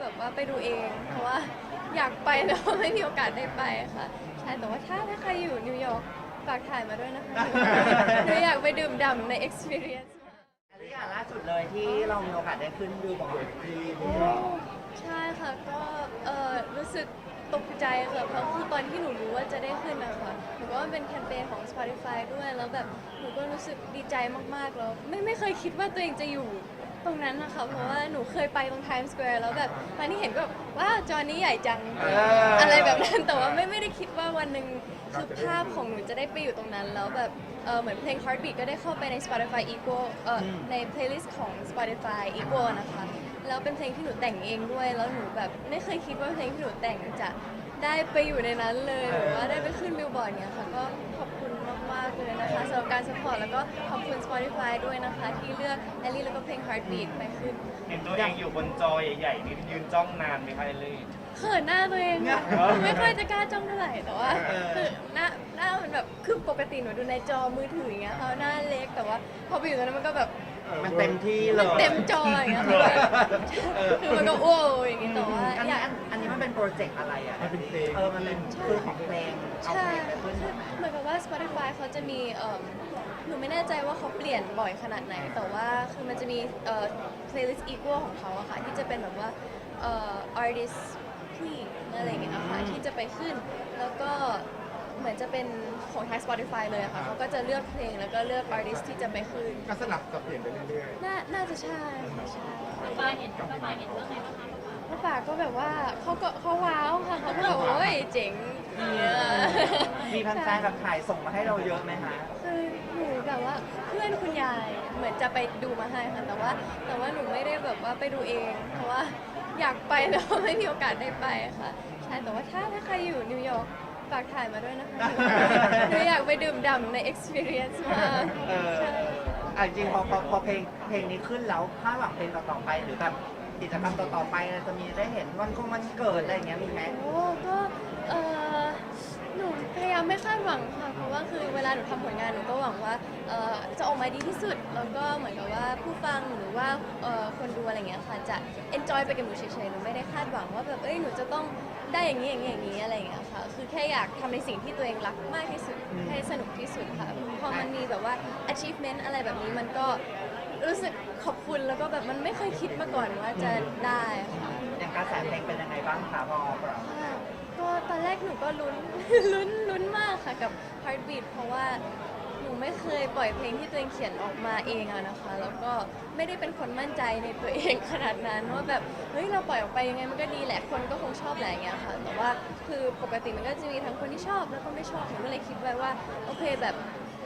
แบบว่าไปดูเอง เพราะว่าอยากไปแล้วไม่มีโอกาสได้ไปค่ะ ใช่แต่ว่าถ้าถ้าใครอยู่นิวยอร์กฝากถ่ายมาด้วยนะคะหนูอยากไปดื่มด่ำใน experience มากอันนี้อะล่าสุดเลยที่เรามีโอกาสได้ขึ้นดูบอร์ดที่โอ้ใช่ค่ะก็เออรู้สึกตกใจค่ะเพราะคือตอนที่หนูรู้ว่าจะได้ขึ้นนะคะหนูว่ามันเป็นแคมเปญของ Spotify ด้วยแล้วแบบหนูก็รู้สึกดีใจมากๆแล้วไม่ไม่เคยคิดว่าตัวเองจะอยู่ ตรงนั้นนะคะเพราะว่าหนูเคยไปตรง Times Square แล้วแบบตอนที่เห็นก็แบบว้าวจอนี้ใหญ่จัง อะไรแบบนั้นแต่ว่าไม่ไม่ได้คิดว่าวันหนึ่งคือภาพของหนูจะได้ไปอยู่ตรงนั้น แล้วแบบเออเหมือนเพลง Heartbeat ก็ได้เข้าไปใน Spotify Equal เออใน playlist ของ Spotify Equal นะคะแล้วเป็นเพลงที่หนูแต่งเองด้วย แล้วหนูแบบไม่เคยคิดว่าเพลงที่หนูแต่งจะได้ไปอยู่ในนั้นเลยหรือว่าได้ไปขึ้นบิลบอร์ดเนี่ยค่ะก็ขอบคุณ มาก ๆ เลยนะคะสำหรับการสปอร์ตแล้วก็ขอบคุณ Spotify ด้วยนะคะ ที่เลือกแอลลี่แล้วก็เพลง Heartbeat ไปขึ้นเห็นตัวเองอยู่บนจอใหญ่ๆนี่ยืนจ้องนานไหมคะเอลลี่ เขินหน้าตัวเองอะไม่ค่อยจะกล้าจ้องเท่าไหร่แต่ว่าคือหน้าหน้ามันแบบคือปกติหนูดูในจอมือถืออย่างเงี้ยเขาหน้าเล็กแต่ว่าพอไปอยู่ตรงนั้นมันก็แบบ มันเต็มที่เลยเต็มจออย่างเงี้ยคือแบบคือมันก็โอ้อย่างงี้แต่ว่าอันอนี้ยากอันอันนี้มันเป็นโปรเจกต์อะไรอะมันเป็นเพลง เออมันเป็นคือของเพลงเอาใช่เพลงไปขึ้นเหมือนกับว่า Spotify เขาจะมีเอิ่มหนูไม่แน่ใจว่าเขาเปลี่ยนบ่อยขนาดไหน แต่ว่าคือมันจะมีเอ่อ playlist equal ของเขาอะค่ะ ที่จะเป็นแบบว่าเอ่อ artist ผู้หญิงอะไรอย่างเงี้ยค่ะที่จะไปขึ้น แล้วก็เหมือน จะเป็นของทาง Spotify เลยอะค่ะเขาก็จะเลือกเพลงแล้วก็เลือก artist ที่จะไปขึ้นก็สลับสับเปลี่ยนไปเรื่อยน่าน่าจะใช่ค่ะใช่ป้าเห็นป้าเห็นเรื่องไหนบ้างคะพ่อป่าก็แบบว่าเขาก็เขาว้าวค่ะเขาก็แบบโอ้ยเจ๋งเนี่ยมีแฟนๆแบบถ่ายส่งมาให้เราเยอะไหมคะคือหนูแบบว่าเพื่อนคุณยายเหมือนจะไปดูมาให้ค่ะแต่ว่า แต่ว่าหนูไม่ได้แบบว่าไปดูเอง เพราะว่าอยากไปแล้วไม่มีโอกาสได้ไปค่ะใช่แต่ว่าถ้าถ้าใครอยู่นิวยอร์ก ฝากถ่ายมาด้วยนะคะหนูอยากไปดื่มด่ำใน experience มากเออใช่อะจริงๆพอพอพอเพลงเพลงนี้ขึ้นแล้วคาดหวังเพลงต่อๆไป หรือแบบกิจกรรมต่อๆไปจะมีได้เห็นวันคงวันเกิดอะไรอย่างเงี้ยมีไหม โอ้ก็เออหนู พยายามไม่คาดหวังค่ะ เพราะว่าคือเวลาหนูทำผลงานหนูก็หวังว่าเออจะออกมาดีที่สุด แล้วก็เหมือนกับว่าผู้ฟังหรือว่าเออคนดูอะไรเงี้ยค่ะจะ enjoy ไปกับหนูเฉยๆ หนูไม่ได้คาดหวังว่าแบบเอ้ยหนูจะต้องได้อย่างนี้อย่างนี้อย่างนี้อะไรเงี้ยค่ะ คือแค่อยากทำในสิ่งที่ตัวเองรักมากที่สุดให้สนุกที่สุดค่ะ พอมันมีแบบว่า achievement อะไรแบบนี้มันก็รู้สึกขอบคุณแล้วก็แบบมันไม่เคยคิดมาก่อนว่าจะได้ค่ะ อย่างกระแสเพลงเป็นยังไงบ้างคะพอเราค่ะ ก็ตอนแรกหนูก็ลุ้น ลุ้นลุ้นมากค่ะกับ Heartbeat เพราะว่าหนูไม่เคยปล่อยเพลงที่ตัวเองเขียนออกมาเองอะนะคะ แล้วก็ไม่ได้เป็นคนมั่นใจในตัวเองขนาดนั้นว่าแบบเฮ้ยเราปล่อยออกไปยังไงมันก็ดีแหละคนก็คงชอบแหละอย่างเงี้ยค่ะ แต่ว่าคือปกติมันก็จะมีทั้งคนที่ชอบแล้วก็ไม่ชอบหนูก็เลยคิดไว้ว่าโอเคแบบ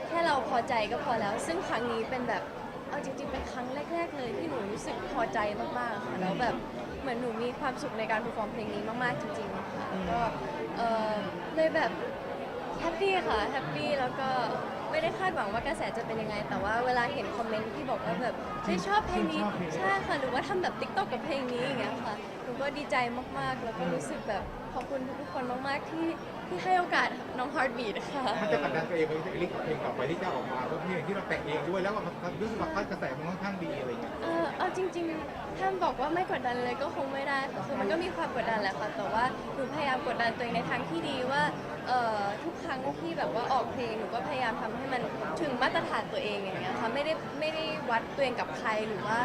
แค่เราพอใจก็พอแล้ว ซึ่งครั้งนี้เป็นแบบเอาจริงๆเป็นครั้งแรก ๆ เลยที่หนูรู้สึกพอใจมากๆค่ะแล้วแบบ เหมือนหนูมีความสุขในการ perform เพลงนี้มากๆจริงๆค่ะแล้วก็เอ่อเลยแบบแฮปปี้ค่ะแฮปปี้แล้วก็ไม่ได้คาดหวังว่ากระแสจะเป็นยังไง แต่ว่าเวลาเห็นคอมเมนต์ที่บอกว่าแบบเฮ้ยชอบเพลงนี้ใช่ค่ะหรือว่าทำแบบ TikTok กับเพลงนี้อย่างเงี้ยค่ะหนูก็ดีใจมากๆ แล้วก็รู้สึกแบบขอบคุณทุกๆคนมากๆที่ที่ให้โอกาสน้อง Heartbeat ค่ะๆมันจะกดดันตัวเองไปเรื่อยๆกับเพลงต่อไปที่จะออกมาเพราะเพลงที่เราแต่งเองด้วยแล้วมันรู้สึกว่ากระแสมันค่อนข้างดีอะไรอย่างเงี้ยเออเอาจริงๆ ถ้าบอกว่าไม่กดดันเลยก็คงไม่ได้ค่ะคือมันก็มีความกดดันแหละค่ะ แต่ว่าหนูพยายามกดดันตัวเองในทางที่ดีว่าเอ่อทุกครั้งที่แบบว่าออกเพลงหนูก็พยายามทำให้มันถึงมาตรฐานตัวเองอย่างเงี้ยค่ะ ไม่ได้ไม่ได้วัดตัวเองกับใครหรือว่า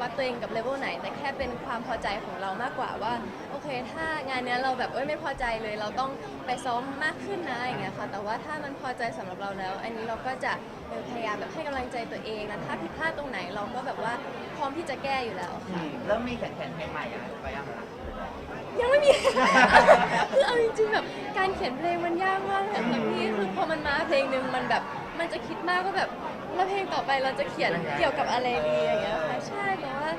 วัดตัวเองกับเลเวลไหน แต่แค่เป็นความพอใจของเรามากกว่าว่าโอเค ถ้างานเนี้ยเราแบบเอ้ยไม่พอใจเลยเราต้องไปซ้อมมากขึ้นนะอย่างเงี้ยค่ะ แต่ว่าถ้ามันพอใจสำหรับเราแล้ว อันนี้เราก็จะเออพยายามแบบให้กำลังใจตัวเองนะถ้าผิดพลาดตรงไหนเราก็แบบว่าพร้อมที่จะแก้อยู่แล้ว อืมเริ่มมีแข่งๆเพลงใหม่อะไรไปยังคะยังไม่มี คือเอาจริงๆแบบการเขียนเพลงมันยากมากเลยค่ะพี่คือพอมันมาเพลงหนึ่งมันแบบมันจะคิดมากว่าแบบแล้วเพลงต่อไปเราจะเขียนเกี่ยวกับอะไรดีอย่างเงี้ยค่ะใช่แต่ว่า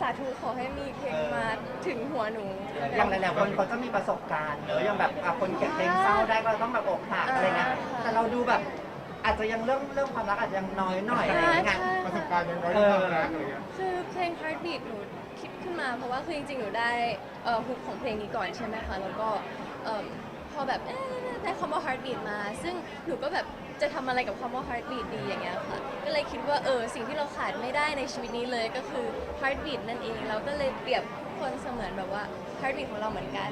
สาธุขอให้มีเพลงมาถึงหัวหนูอย่างหลายๆคนเขาจะมีประสบการณ์เนอะอย่างแบบอะคนเขียนเพลงเศร้าได้ก็ต้องแบบอกหักอะไรเงี้ยแต่เราดูแบบอาจจะยังเรื่องเรื่องความรักอาจจะยังน้อยหน่อยอะไรอย่างเงี้ยใช่ประสบการณ์ยังน้อยในความรักอะไรอย่างเงี้ยคือเพลง Heartbeat หนูคิดขึ้นมาเพราะว่าคือจริงๆ หนูได้เอ่อฮุกของเพลงนี้ก่อนใช่ไหมคะ แล้วก็เอิ่มพอแบบเอ๊ะ ได้คำว่า Heartbeat มา ซึ่งหนูก็แบบจะทำอะไรกับคำว่า Heartbeat ดีอย่างเงี้ยค่ะ ก็เลยคิดว่าเออสิ่งที่เราขาดไม่ได้ในชีวิตนี้เลยก็คือ Heartbeat นั่นเอง เราก็เลยเปรียบคคนเสมือนแบบว่า heartbeat ของเราเหมือนกัน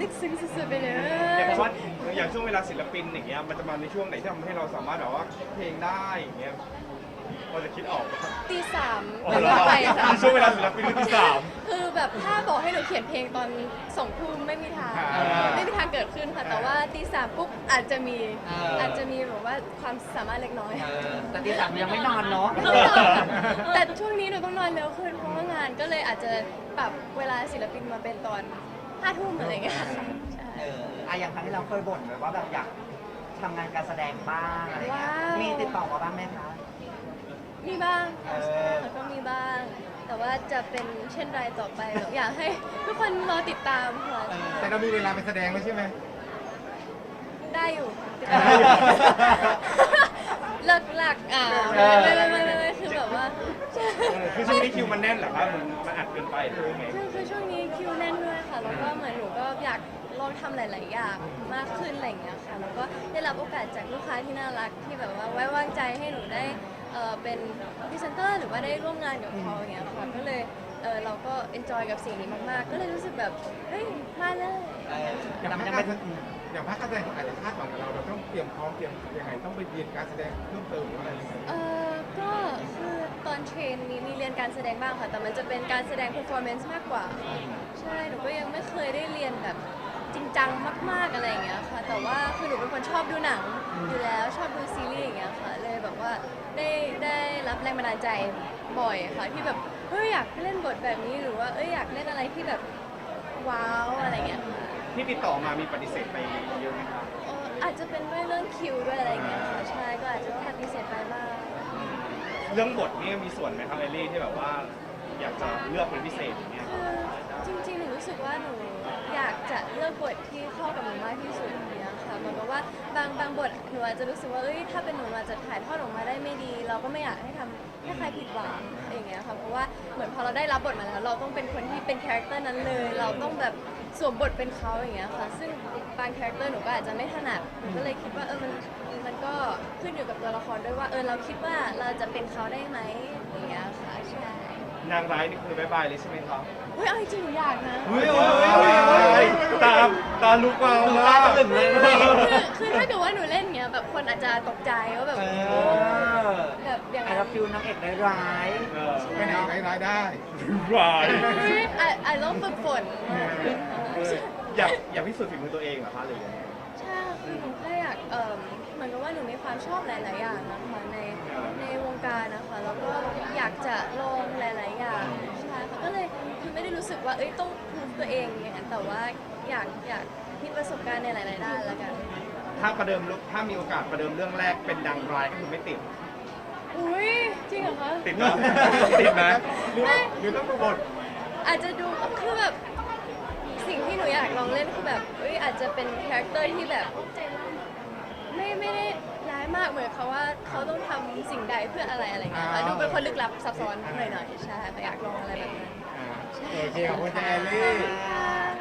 ลึกซึ้งสุดๆไปเลยอย่างว่าอย่างช่วงเวลาศิลปินอย่างเงี้ยมันจะมาในช่วงไหนที่ทำให้เราสามารถแบบว่าเพลงได้อย่างเงี้ย พอจะคิดออกไหมครับตีสามอ๋อเป็นเหรต้อนไปค่ะช่วงเวลาศิลปินคือที่สามคือแบบถ้าบอกให้หนูเขียนเพลงตอนสองทุ่มไม่มีทาง อ่าไม่มีทางเกิดขึ้นค่ะ แต่ว่าตีสามปุ๊บอาจจะมี เอออ อาจจะมีแบบว่าความสามารถเล็กน้อยเออแต่ตีสามยังไม่นอนเนาะไม่นอนค่ะแต่ช่วงนี้หนูต้องนอนเร็วขึ้นเพราะว่างานก็เลยอาจจะปรับเวลาศิลปินมาเป็นตอนห้าทุ่มอะไรอย่างเงี้ยค่ะใช่ เอออะอย่างครั้งที่เราเคยบ่นไว้ว่าแบบอยากทำงานการแสดงบ้างอะไรเงี้ยว้าว มีติดต่อมาบ้างไหมคะ มีบ้างเอค่ะอใช่ค่ะก็มีบ้าง แต่ว่าจะเป็นเช่นไรต่อไปหนูอยากให้ทุกคนรอติดตามค่ะ แต่เรามีเวลาไปแสดงแล้วใช่ไหม ได้อยู่ติดได้ตามอยู่เลิกหลักอ่าเออไม่ไม่ไม่ไม่ไม่คือแบบว่าคือช่วงนี้คิวมันแน่นเหรอครับมันมันอัดเกินไปหรือไงคือคือช่วงนี้คิวแน่นด้วยค่ะ แล้วก็เหมือนหนูก็อยากลองทำหลาย ๆ อย่างมากขึ้นอะไรอย่างเงี้ยค่ะ แล้วก็ได้รับโอกาสจากลูกค้าที่น่ารักที่แบบว่าไว้วางใจให้หนูได้ เอ่อเป็นพรีเซนเตอร์หรือว่าได้ร่วมงานกับเขาอย่างเงี้ยค่ะก็เลยเออเราก็เอนจอยกับสิ่งนี้มากๆ ก็เลยรู้สึกแบบเฮ้ยมาเลยเอออย่างแต่ภามันคยังการเป็นอย่างภาคการแสดงอาจจะคาดหวังกับเราเราต้องเตรียมพร้อมเตรียมยังไงต้องไปเรียนการแสดงเพิ่มเติมหรืออะไรอย่างเงี้ยเออก็คือตอนเทรนมีมีเรียนการแสดงบ้างค่ะ แต่มันจะเป็นการแสดง performance มากกว่า ใช่ หนูก็ยังไม่เคยได้เรียนแบบ จริงจังมาก ๆอะไรอย่างเงี้ยค่ะ แต่ว่าคือหนูเป็นคนชอบดูหนังอยู่แล้วชอบดูซีรีส์อย่างเงี้ยค่ะ เลยแบบว่าได้ได้รับแรงบันดาลใจบ่อยค่ะที่แบบเฮ้ยอยากเล่นบทแบบนี้หรือว่าเอ้ยอยากเล่นอะไรที่แบบว้าวอะไรเงี้ยค่ะที่ติดต่อมามีปฏิเสธไปเยอะไหมครับเอ่ออาจจะเป็นด้วยเรื่องคิวด้วยอะไรอย่างเงี้ยค่ะใช่ก็อาจจะต้องปฏิเสธไปบ้าง เรื่องบทนี่มีส่วนไหมครับเอลลี่ที่แบบว่า อยากจะเลือกเป็นพิเศษอย่างเงี้ย คือ จริงๆ หนูรู้สึกว่าหนูอยากจะเลือกบทที่เข้ากับหนูมากที่สุดอย่างเนี้ยค่ะเหมือนกับว่าบางบางบทหนูอาจจะรู้สึกว่าเอ้ยถ้าเป็นหนูอาจจะถ่ายทอดออกมาได้ไม่ดี เราก็ไม่อยากให้ทำให้ใครผิดหวังอย่างเงี้ยค่ะเพราะว่าเหมือนพอเราได้รับบทมาแล้ว เราต้องเป็นคนที่เป็นคาแรคเตอร์นั้นเลย เราต้องแบบสวมบทเป็นเขาอย่างเงี้ยค่ะซึ่งบางคาแรคเตอร์หนูก็อาจจะไม่ถนัดหนูก็เลยคิดว่าเออมันมันก็ขึ้นอยู่กับตัวละครด้วยว่าเออเราคิดว่าเราจะเป็นเขาได้ไหมอย่างเงี้ยค่ะ นางร้ายนี่คือบายบายเลยใช่ไหมครับเฮ้ยเอาจริงๆหนูอยากนะเฮ้ยเฮ้ยเฮ้ยตาตาลุกวาวดูมาตากตะลึงเลยคือคือถ้าเกิดว่าหนูเล่นเงี้ยแบบคนอาจจะตกใจว่าแบบเอโอ้อแบบอย่างไอ้นั้นรับฟิวนางเอกร้ายเออไม่ได้รายได้ ร้ายเฮ้ยอะอะต้องฝึกฝนอยากอยากพิสูจน์ฝีมือตัวเองเหรอคะหรือยังไง ใช่คือหนูแค่อยากเอ่อเหมือนกับว่าหนูมีความชอบหลาย ๆ อย่างนะคะใน ในวงการนะคะแล้วก็อยากจะลองหลาย ๆ อย่างใช่ค่ะก็เลยคือไม่ได้รู้สึกว่าเอ้ยต้องพูดตัวเองอย่างนั้นแต่ว่าอยากอยากมีประสบการณ์ในหลาย ๆ ด้านแล้วกันถ้าประเดิมลุกถ้ามีโอกาสประเดิมเรื่องแรกเป็นดังร้ายก็คือไม่ติด อุ้ยจริงเหรอคะติดนะติดนะหรือหรือต้องดูบทอาจจะดูคือแบบสิ่งที่หนูอยากลองเล่นคือแบบเอ้ยอาจจะเป็นคาแรคเตอร์ที่แบบ ไม่ไม่ได้ร้ายมากเหมือนเขาว่าเขาต้องทำสิ่งใดเพื่ออะไรอะไรเงี้ยค่ะอ่า ดูเป็นคนลึกลับซับซ้อนหน่อยๆใช่ค่ะอยากลองอะไรแบบนั้น อ่าโอเคขอบคุณแอลลี่ ค่ะ